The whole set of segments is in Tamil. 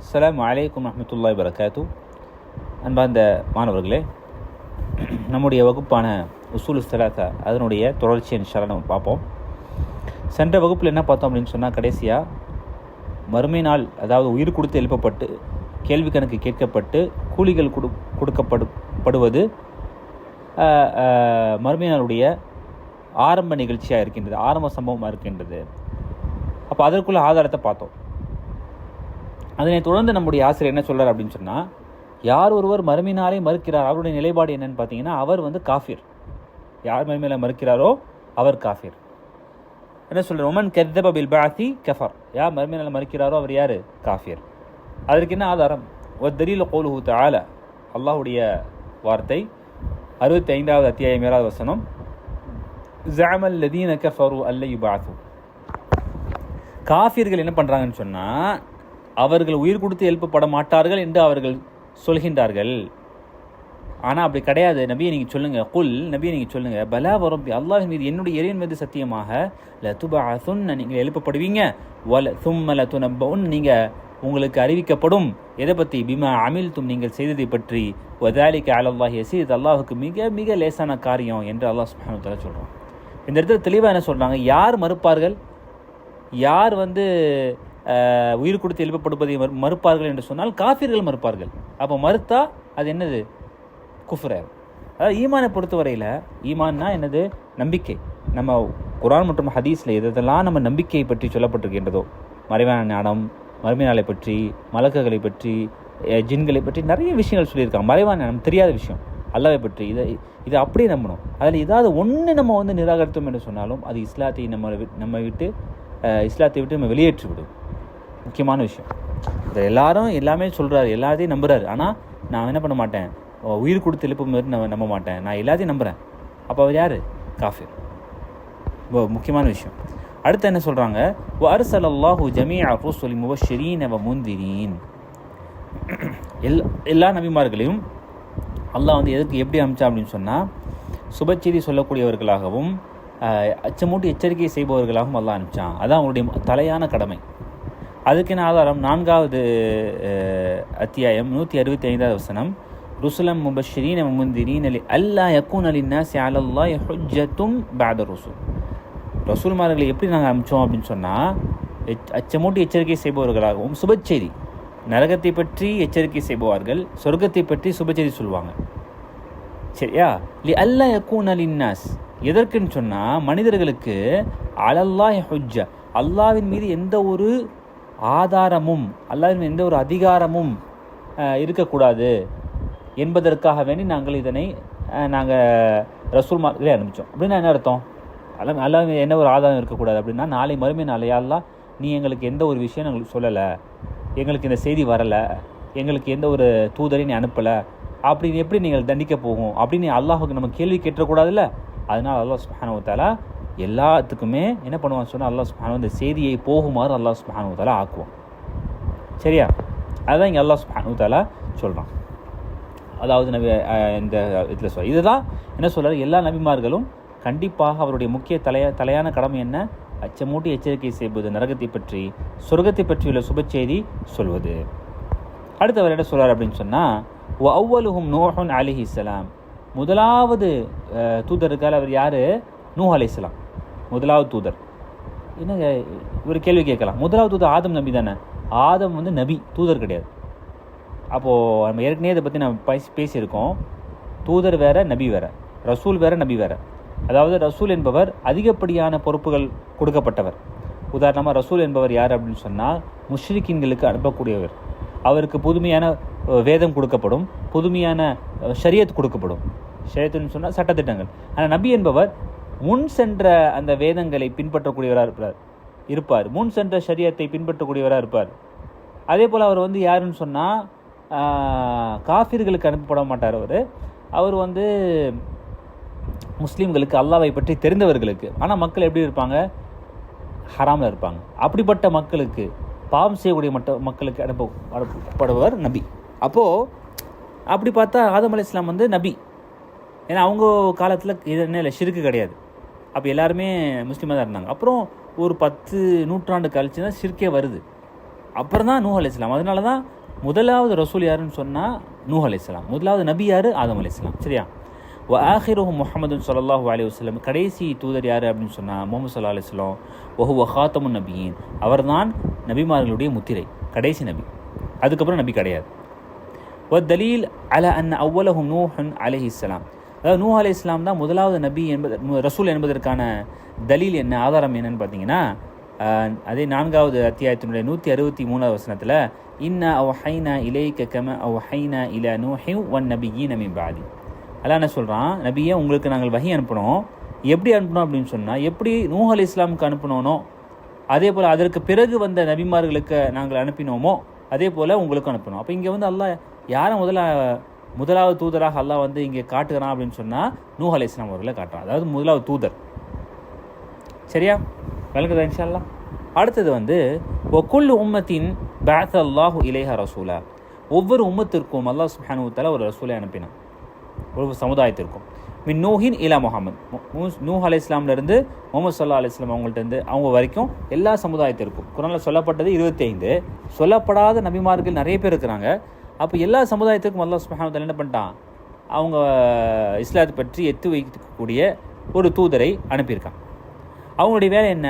அஸ்ஸலாமு அலைக்கும் ரஹமத்துல்லாய் வரகாத்து அன்பார்ந்த மாணவர்களே நம்முடைய வகுப்பான உசூல் சலாத்தா அதனுடைய தொடர்ச்சியை இன்ஷால்லா நம்ம பார்ப்போம். சென்ற வகுப்பில் என்ன பார்த்தோம் அப்படின்னு சொன்னால் கடைசியாக மறுமை நாள் அதாவது உயிர் கொடுத்து எழுப்பப்பட்டு கேள்வி கணக்கு கேட்கப்பட்டு கூலிகள் கொடு கொடுக்கப்படு படுவது மறுமை நாளுடைய ஆரம்ப நிகழ்ச்சியாக இருக்கின்றது ஆரம்ப சம்பவமாக இருக்கின்றது. அப்போ அதற்குள்ள ஆதாரத்தை பார்த்தோம். அதனை தொடர்ந்து நம்முடைய ஆசிரியர் என்ன சொல்கிறார் அப்படின்னு சொன்னால் யார் ஒருவர் மறுமையினாலே மறுக்கிறார் அவருடைய நிலைப்பாடு என்னன்னு பார்த்தீங்கன்னா அவர் வந்து காஃபிர். யார் மறுமையில் மறுக்கிறாரோ அவர் காஃபிர். என்ன சொல்றார்? உமன் கெத்தப பில் பாசி கஃபர். யார் மறுமையினால மறுக்கிறாரோ அவர் யார்? காஃபிர். அதற்கு என்ன ஆதாரம்? ஒரு தெரியல கோலுஹு தால அல்லாஹ்வுடைய வார்த்தை அறுபத்தி ஐந்தாவது அத்தியாயம் ஏழாவது வசனம். ஜாமல் லதீன கஃபரு அல்ல யுபாசு காஃபிர்கள் என்ன பண்ணுறாங்கன்னு சொன்னால் அவர்கள் உயிர் கொடுத்து எழுப்பப்பட மாட்டார்கள் என்று அவர்கள் சொல்கின்றார்கள். ஆனால் அப்படி கிடையாது. நபியை நீங்கள் சொல்லுங்கள் குல் நபியை நீங்கள் சொல்லுங்கள் பலா வரம்பி அல்லாஹ் மீது என்னுடைய இறைவன் மீது சத்தியமாக லத்துபா சுன்ன நீங்கள் எழுப்பப்படுவீங்க. வல சும்ம லத்துனப்பவுன் நீங்கள் உங்களுக்கு அறிவிக்கப்படும். எதை பற்றி பிமா அமில்தும் நீங்கள் செய்ததை பற்றி. வதாலிக்க அலல்லாஹ் இது அல்லாஹுக்கு மிக மிக லேசான காரியம் என்று அல்லாஹ் சுப்ஹானஹு சொல்கிறோம் இந்த இடத்துல தெளிவாக என்ன சொல்கிறாங்க யார் மறுப்பார்கள்? யார் வந்து உயிர் கொடுத்து எழுப்பப்படுவதை மறு- மறுப்பார்கள் என்று சொன்னால் காஃபிர்கள் மறுப்பார்கள். அப்போ மறுத்தா அது என்னது? குஃப்ரர் அதாவது ஈமானை பொறுத்தவரையில் ஈமான்னா என்னது? நம்பிக்கை. நம்ம குரான் மற்றும் ஹதீஸில் எதெல்லாம் நம்ம நம்பிக்கையை பற்றி சொல்லப்பட்டிருக்கின்றதோ மறைவான ஞானம் மறுமை நாளை பற்றி மலக்குகளை பற்றி ஜின்களை பற்றி நிறைய விஷயங்கள் சொல்லியிருக்காங்க. மறைவான ஞானம் தெரியாத விஷயம். அல்லாவை பற்றி இதை இதை அப்படியே நம்பணும். அதில் ஏதாவது ஒன்று நம்ம வந்து நிராகரித்தோம் என்று சொன்னாலும் அது இஸ்லாத்தை நம்ம நம்ம விட்டு இஸ்லாத்தை விட்டு நம்ம வெளியேற்றி விடும் முக்கியமான விஷயம். இதை எல்லாரும் எல்லாமே சொல்கிறாரு எல்லாத்தையும் நம்புகிறாரு ஆனால் நான் என்ன பண்ண மாட்டேன்? ஓ, உயிர் கொடுத்து எழுப்பும் மாதிரி நான் நம்ப மாட்டேன். நான் எல்லாத்தையும் நம்புகிறேன் அப்போ அவர் யார்? காஃபிர். ரொம்ப முக்கியமான விஷயம். அடுத்து என்ன சொல்கிறாங்க அர்சல் அல்லாஹு ஜமீ சொல்லி முபஷரீன் அவ முந்திரீன் எல் எல்லா நபிமார்களையும் அல்லாஹ் வந்து எதுக்கு எப்படி அமிச்சான் அப்படின்னு சொன்னால் சுபச்செய்தி சொல்லக்கூடியவர்களாகவும் அச்சமூட்டி எச்சரிக்கை செய்பவர்களாகவும் அல்லாஹ் அனுப்பிச்சான். அதான் அவங்களுடைய தலையான கடமை. அதுக்கென ஆதாரம் நான்காவது அத்தியாயம் நூற்றி அறுபத்தி ஐந்தாவது வசனம். ருசுலம் முபஷரீன் முந்திரீன் அலி அல்லா யக்கூன் அலி நாசி அலல்லா ஹுஜ்ஜத்தும் பேத ருசுல். ரசூல்மார்களை எப்படி நாங்கள் அமிச்சோம் அப்படின்னு சொன்னால் அச்சமூட்டி எச்சரிக்கை செய்பவர்களாகவும் சுபச்செய்தி. நரகத்தை பற்றி எச்சரிக்கை செய்பவார்கள் சொர்க்கத்தை பற்றி சுபச்செய்தி சொல்லுவாங்க சரியா? லி அல்லா யக்கூன் அலின்னாஸ் எதற்குன்னு சொன்னால் மனிதர்களுக்கு அலல்லா ஹுஜ்ஜா அல்லாவின் மீது எந்த ஒரு ஆதாரமும் அல்லாவின் எந்த ஒரு அதிகாரமும் இருக்கக்கூடாது என்பதற்காக வேண்டி நாங்கள் இதனை நாங்கள் ரசூல் மார்க்கிலே அனுப்பிச்சோம். அப்படின்னா என்ன அர்த்தம்? அல்ல அல்லாஹ் என்ன ஒரு ஆதாரம் இருக்கக்கூடாது அப்படின்னா நாளை மறுமை நாளை நீ எங்களுக்கு எந்த ஒரு விஷயம் எங்களுக்கு சொல்லலை எங்களுக்கு இந்த செய்தி வரலை எங்களுக்கு எந்த ஒரு தூதரையும் நீ அனுப்பலை அப்படின்னு எப்படி நீங்கள் தண்டிக்க போகும்? அப்படின்னு அல்லாஹுக்கு நம்ம கேள்வி கேட்டக்கூடாதுல்ல அதனால் அல்லாஹ் சுப்ஹானஹு எல்லாத்துக்குமே என்ன பண்ணுவான்னு சொன்னால் அல்லாஹ் சுஹானு இந்த செய்தியை போகுமாறு அல்லாஹ் சுஹானு தாலா ஆக்குவோம் சரியா? அதுதான் இங்கே அல்லாஹ் சுஹானு தாலா சொல்கிறான் அதாவது நபி இந்த இதில் சொல் இதுதான் என்ன சொல்கிறார் எல்லா நபிமார்களும் கண்டிப்பாக அவருடைய முக்கிய தலைய தலையான கடமை என்ன? அச்சமூட்டி எச்சரிக்கை செய்வது நரகத்தை பற்றி சொர்க்கத்தை பற்றியுள்ள சுப செய்தி சொல்வது. அடுத்தவர் என்ன சொல்கிறார் அப்படின்னு சொன்னால் அவ்வலுஹும் நோஹன் அலிஹிஸ்லாம் முதலாவது தூதருக்கால் அவர் யார்? நூஹ் அலிஸ்லாம் முதலாவது தூதர். என்னங்க ஒரு கேள்வி கேட்கலாம். முதலாவது தூதர் ஆதம் நபி தானே? ஆதம் வந்து நபி தூதர் கிடையாது. அப்போது நம்ம ஏற்கனவே இதை பற்றி நம்ம பேசி பேசியிருக்கோம். தூதர் வேற நபி வேற. ரசூல் வேற நபி வேற. அதாவது ரசூல் என்பவர் அதிகப்படியான பொறுப்புகள் கொடுக்கப்பட்டவர். உதாரணமாக ரசூல் என்பவர் யார் அப்படின்னு சொன்னால் முஷ்ரிக்கின்களுக்கு அனுப்பக்கூடியவர். அவருக்கு புதுமையான வேதம் கொடுக்கப்படும் புதுமையான ஷரியத் கொடுக்கப்படும். ஷரியத்துன்னு சொன்னால் சட்டத்திட்டங்கள். ஆனால் நபி என்பவர் முன் சென்ற அந்த வேதங்களை பின்பற்றக்கூடியவராக இருப்பார். இருப்பார். முன் சென்ற சரியத்தை பின்பற்றக்கூடியவராக இருப்பார். அதே போல் அவர் வந்து யாருன்னு சொன்னால் காஃபிர்களுக்கு அனுப்பப்பட மாட்டார் அவர். அவர் வந்து முஸ்லீம்களுக்கு அல்லாவை பற்றி தெரிந்தவர்களுக்கு. ஆனால் மக்கள் எப்படி இருப்பாங்க? ஹராமில் இருப்பாங்க. அப்படிப்பட்ட மக்களுக்கு பாவம் செய்யக்கூடிய மட்ட மக்களுக்கு அனுப்ப அனுப்பப்படுபவர் நபி. அப்போது அப்படி பார்த்தா ஆதம் அலி இஸ்லாம் வந்து நபி. ஏன்னா அவங்க காலத்தில் இது என்ன இல்லை ஷிருக்கு கிடையாது. அப்போ எல்லாருமே முஸ்லீமாக தான் இருந்தாங்க. அப்புறம் ஒரு பத்து நூற்றாண்டு கழிச்சு தான் சிற்கே வருது. அப்புறம் தான் நூஹ் அலி இஸ்லாம் அதனால தான் முதலாவது ரசூல் யாருன்னு சொன்னால் நூஹ் அலி இஸ்லாம் முதலாவது நபி யார்? ஆதம் அலி இஸ்லாம் சரியா? வ ஆஹிரோஹு முகமதுன் சொல்லாஹு அலி வஸ்லம் கடைசி தூதர் யார் அப்படின்னு சொன்னால் முகமது சொல்லா அலிஸ்லாம் ஒஹு வஹாத்தமுன் நபியின். அவர் தான் நபிமார்களுடைய முத்திரை. கடைசி நபி. அதுக்கப்புறம் நபி கிடையாது. வ தலீல் அல அன் அவ்வலஹு நூஹன் அலஹி இஸ்லாம் அதாவது நூஹ் அலி இஸ்லாம் தான் முதலாவது நபி என்பது ரசூல் என்பதற்கான தலீல் என்ன ஆதாரம் என்னன்னு பார்த்தீங்கன்னா அதே நான்காவது அத்தியாயத்தினுடைய நூற்றி அறுபத்தி மூணாவது வசனத்தில் இன்னா அவ் ஹைனா இலை கம அவ் ஹைனா இல நூ ஹிவ் ஒன் நபி ஈ நபி பாதி. அதான் என்ன சொல்கிறான் நபியை உங்களுக்கு நாங்கள் வகி அனுப்பினோம். எப்படி அனுப்பினோம் அப்படின்னு சொன்னால் எப்படி நூஹ் அலி இஸ்லாமுக்கு அனுப்பினோனோ அதே போல் அதற்கு பிறகு வந்த நபிமார்களுக்கு நாங்கள் அனுப்பினோமோ அதே போல் உங்களுக்கு அனுப்பினோம். அப்போ இங்கே வந்து அல்லாஹ் யாரை முதல்ல முதலாவது தூதராக அல்லாஹ் வந்து இங்கே காட்டுகிறான் அப்படின்னு சொன்னால் நூஹ் அலை இஸ்லாம் அவர்களை காட்டுறான். அதாவது முதலாவது தூதர். சரியா? விளக்குதா இன்ஷா அல்லாஹ் அடுத்தது வந்து ஒக்குல் உம்மத்தின் பேத் அல்லாஹு இலேஹா ரசூலா. ஒவ்வொரு உம்மத்திற்கும் அல்லாஹ் சுஹானுத்தால ஒரு ரசூலை அனுப்பினான். ஒரு சமுதாயத்திற்கும். மின் நூஹின் இலா முகமது நூஹ் அலி இஸ்லாம்லேருந்து முகமது சல்லா அலி இஸ்லாம் அவங்கள்ட்ட இருந்து அவங்க வரைக்கும் எல்லா சமுதாயத்திற்கும். குரானில் சொல்லப்பட்டது இருபத்தைந்து. சொல்லப்படாத நபிமார்கள் நிறைய பேர் இருக்கிறாங்க. அப்போ எல்லா சமுதாயத்துக்கும் அல்லா சுப்ஹானஹு என்ன பண்ணிட்டான்? அவங்க இஸ்லாத்தை பற்றி எத்து வைக்கக்கூடிய ஒரு தூதரை அனுப்பியிருக்கான். அவங்களுடைய வேலை என்ன?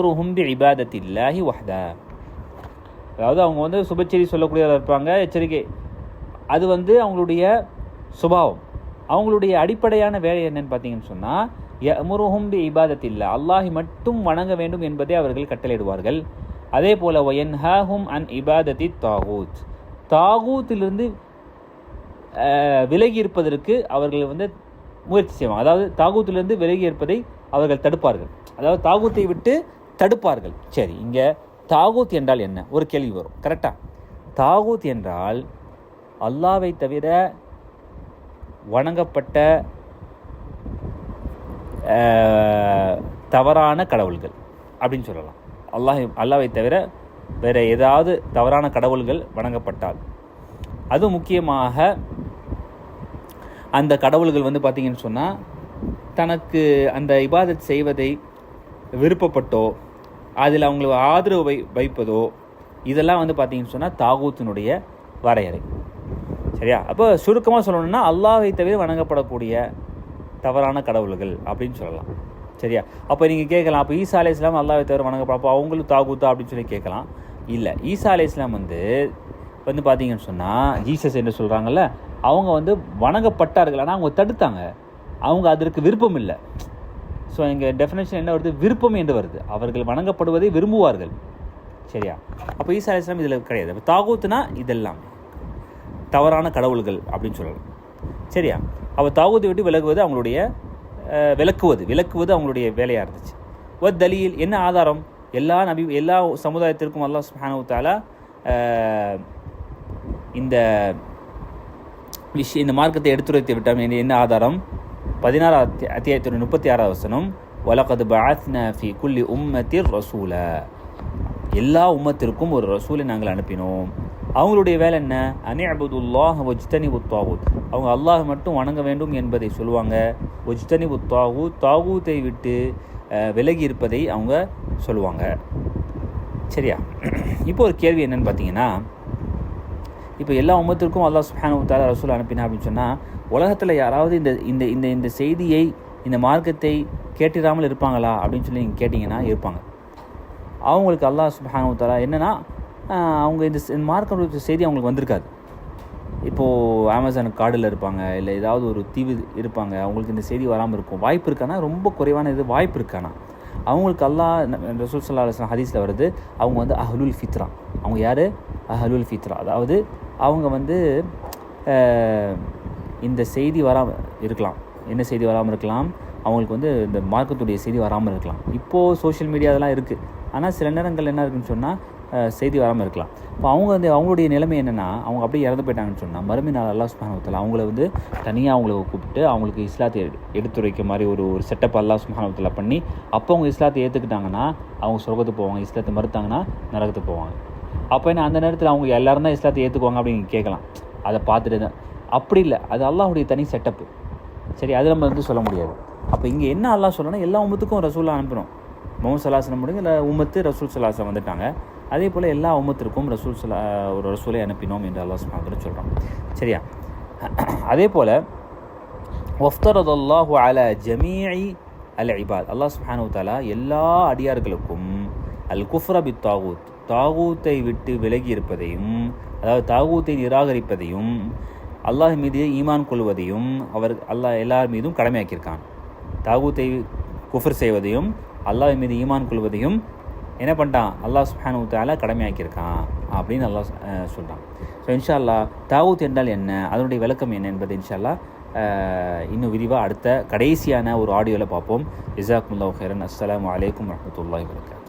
ஒரு ஹும்பி இபாதத் இல்லாஹி வஹத. அதாவது அவங்க வந்து சுபச்செரி சொல்லக்கூடியவராக இருப்பாங்க எச்சரிக்கை. அது வந்து அவங்களுடைய சுபாவம். அவங்களுடைய அடிப்படையான வேலை என்னன்னு பார்த்தீங்கன்னு சொன்னால் யமுருஹும் பி இபாதத்தில்லா அல்லாஹி மட்டும் வணங்க வேண்டும் என்பதை அவர்கள் கட்டளையிடுவார்கள். அதே போல ஒயன்ஹாஹும் அன் இபாதத்தி தாகூத். தாகூத்திலிருந்து விலகி இருப்பதற்கு அவர்கள் வந்து முயற்சி செய்வாங்க. அதாவது தாகூத்திலிருந்து விலகி இருப்பதை அவர்கள் தடுப்பார்கள். அதாவது தாகூத்தை விட்டு தடுப்பார்கள். சரி இங்கே தாகூத் என்றால் என்ன? ஒரு கேள்வி வரும். கரெக்டாக தாகூத் என்றால் அல்லாவை தவிர வணங்கப்பட்ட தவறான கடவுள்கள் அப்படின்னு சொல்லலாம். அல்லாஹ் அல்லாவை தவிர வேறு ஏதாவது தவறான கடவுள்கள் வணங்கப்பட்டால். அது முக்கியமாக அந்த கடவுள்கள் வந்து பார்த்தீங்கன்னு சொன்னால் தனக்கு அந்த இபாதத் செய்வதை விருப்பப்பட்டோ அதில் அவங்களுக்கு ஆதரவு வை வைப்பதோ இதெல்லாம் வந்து பார்த்தீங்கன்னு சொன்னால் தாகூத்தினுடைய வரையறை. சரியா? அப்போ சுருக்கமாக சொல்லணும்னா அல்லாஹை தவிர வணங்கப்படக்கூடிய தவறான கடவுள்கள் அப்படின்னு சொல்லலாம். சரியா? அப்போ நீங்கள் கேட்கலாம் அப்போ ஈசா அலை இஸ்லாம் தவிர வணங்கப்பட அப்போ அவங்களும் தாகூத்தா அப்படின்னு சொல்லி கேட்கலாம். இல்லை ஈசா அலை இஸ்லாம் வந்து வந்து பார்த்தீங்கன்னு சொன்னால் ஜீசஸ் என்று சொல்கிறாங்கல்ல அவங்க வந்து வணங்கப்பட்டார்கள். ஆனால் அவங்க தடுத்தாங்க. அவங்க அதற்கு விருப்பம் இல்லை. ஸோ இங்கே டெஃபினேஷன் என்ன வருது? விருப்பம் என்று வருது. அவர்கள் வணங்கப்படுவதை விரும்புவார்கள். சரியா? அப்போ ஈசா அலை இஸ்லாம் இதில் கிடையாது. இப்போ தாகூத்துனா இதெல்லாம். தவறான கடவுள்கள் அப்படின்னு சொல்லலாம். சரியா? அப்போ தாகூத்தை விட்டு விலகுவது அவங்களுடைய விளக்குவது. விலக்குவது அவங்களுடைய வேலையாக இருந்துச்சு. ஒரு தலியில் என்ன ஆதாரம்? எல்லா நபி எல்லா சமுதாயத்திற்கும் அல்லாஹ் சுப்ஹானஹு தஆலா இந்த விஷயம் இந்த மார்க்கத்தை எடுத்துரைத்து விட்டான். என்ன- என்ன ஆதாரம்? பதினாறு அத்தியாயத்தின் முப்பத்தி ஆறாவது வசனம் வலகது பஅத்னா குல்லி உம்மத்திர் ரசூல. எல்லா உம்மத்திற்கும் ஒரு ரசூலை நாங்கள் அனுப்பினோம். அவங்களுடைய வேலை என்ன? அனி அபுதுல்லாஹ் ஒஜ்தனி உத்தாவூத் அவங்க அல்லாஹ் மட்டும் வணங்க வேண்டும் என்பதை சொல்லுவாங்க. ஒஜ்தனி உத்தாகூத் தாகூத்தை விட்டு விலகி இருப்பதை அவங்க சொல்லுவாங்க. சரியா? இப்போ ஒரு கேள்வி என்னென்னு பார்த்தீங்கன்னா இப்போ எல்லா உமத்திற்கும் அல்லா சுஹானுத்தால ரசூல் அனுப்பினா அப்படின்னு சொன்னால் உலகத்தில் யாராவது இந்த இந்த இந்த இந்த செய்தியை இந்த மார்க்கத்தை கேட்டிடாமல் இருப்பாங்களா அப்படின்னு சொல்லி நீங்கள் கேட்டிங்கன்னா இருப்பாங்க. அவங்களுக்கு அல்லாஹ் சுப்ஹானஹு என்னென்னா அவங்க இந்த செ- மார்க்க செய்தி அவங்களுக்கு வந்திருக்காது. இப்போது அமேசான் காடில் இருப்பாங்க இல்லை ஏதாவது ஒரு தீவு இருப்பாங்க அவங்களுக்கு இந்த செய்தி வராமல் இருக்கும். வாய்ப்பு இருக்கானா? ரொம்ப குறைவான இது வாய்ப்பு இருக்கானா? அவங்களுக்கு அல்லா ந- ரசூல் சல்லா அலுவலாம் ஹதீஸில் வருது அவங்க வந்து அஹலுல் ஃபித்ரா. அவங்க யார்? அஹலுல் ஃபித்ரா. அதாவது அவங்க வந்து இந்த செய்தி வராமல் இருக்கலாம். என்ன செய்தி வராமல் இருக்கலாம்? அவங்களுக்கு வந்து இந்த மார்க்கத்துடைய செய்தி வராமல் இருக்கலாம். இப்போது சோஷியல் மீடியா அதெல்லாம் இருக்குது ஆனால் சில நேரங்கள் என்ன இருக்குன்னு சொன்னால் செய்தி வராமல் இருக்கலாம். இப்போ அவங்க வந்து அவங்களுடைய நிலைமை என்னென்னா அவங்க அப்படியே இறந்து போயிட்டாங்கன்னு சொன்னால் மறுமை நாள் அல்லா சுமானத்தில் அவங்கள வந்து தனியாக அவங்கள கூப்பிட்டு அவங்களுக்கு இஸ்லாத்தை எடு- எடுத்துரைக்க மாதிரி ஒரு ஒரு செட்டப் அல்லா சுமானத்தில் பண்ணி அப்போ அவங்க இஸ்லாத்தை ஏற்றுக்கிட்டாங்கன்னா அவங்க சொர்க்கத்துக்கு போவாங்க. இஸ்லாத்தை மறுத்தாங்கன்னா நரகத்துக்கு போவாங்க. அப்போ என்ன அந்த நேரத்தில் அவங்க எல்லாரும் தான் இஸ்லாத்தை ஏற்றுக்குவாங்க அப்படின்னு கேட்கலாம் அதை பார்த்துட்டு தான். அப்படி இல்லை அது அல்லாஹுடைய தனி செட்டப்பு சரி அது நம்ம வந்து சொல்ல முடியாது. அப்போ இங்கே என்ன அல்லா சொல்லணும்னா எல்லா உமத்துக்கும் ரசூலாக அனுப்பணும். முகமது சலாசனம் முடிங்க இல்லை உமத்து ரசூல் சலாசம் வந்துட்டாங்க. அதே போல் எல்லா உமத்திற்கும் ரசூல் சலா ஒரு ரசூலை அனுப்பினோம் என்று அல்லாஹ் சுப்ஹானஹு சொல்கிறோம் சரியா அதே போல் ஒஃப்தரத் அல்லாஹு அல ஜமீஐ அல் இபாத் அல்லாஹ் சுஹானு தாலா எல்லா அடியார்களுக்கும் அல் குஃப்ரபி தாகூத் தாகூத்தை விட்டு விலகி இருப்பதையும் அதாவது தாகூத்தை நிராகரிப்பதையும் அல்லாஹ் மீது ஈமான் கொள்வதையும் அவர் அல்லாஹ் எல்லார் மீதும் கடமையாக்கியிருக்கான். தாகூத்தை குஃபர் செய்வதையும் அல்லாஹ் மீது ஈமான் கொள்வதையும் என்ன பண்ணிட்டான்? அல்லாஹ் சுஹானு தாலா கடமையாக்கியிருக்கான் அப்படின்னு அல்லாஹ் சொல்கிறான் ஸோ இன்ஷா அல்லாஹ் தாகூத் என்றால் என்ன? அதனுடைய விளக்கம் என்ன என்பது இன்ஷால்லா இன்னும் விரிவாக அடுத்த கடைசியான ஒரு ஆடியோவில் பார்ப்போம். ஜிசாக்குமுல்லாஹ் ஹெரன் அஸ்லாம் வலைக்கம் வரஹ்மத்துல்லாஹி வபரகாத்துஹு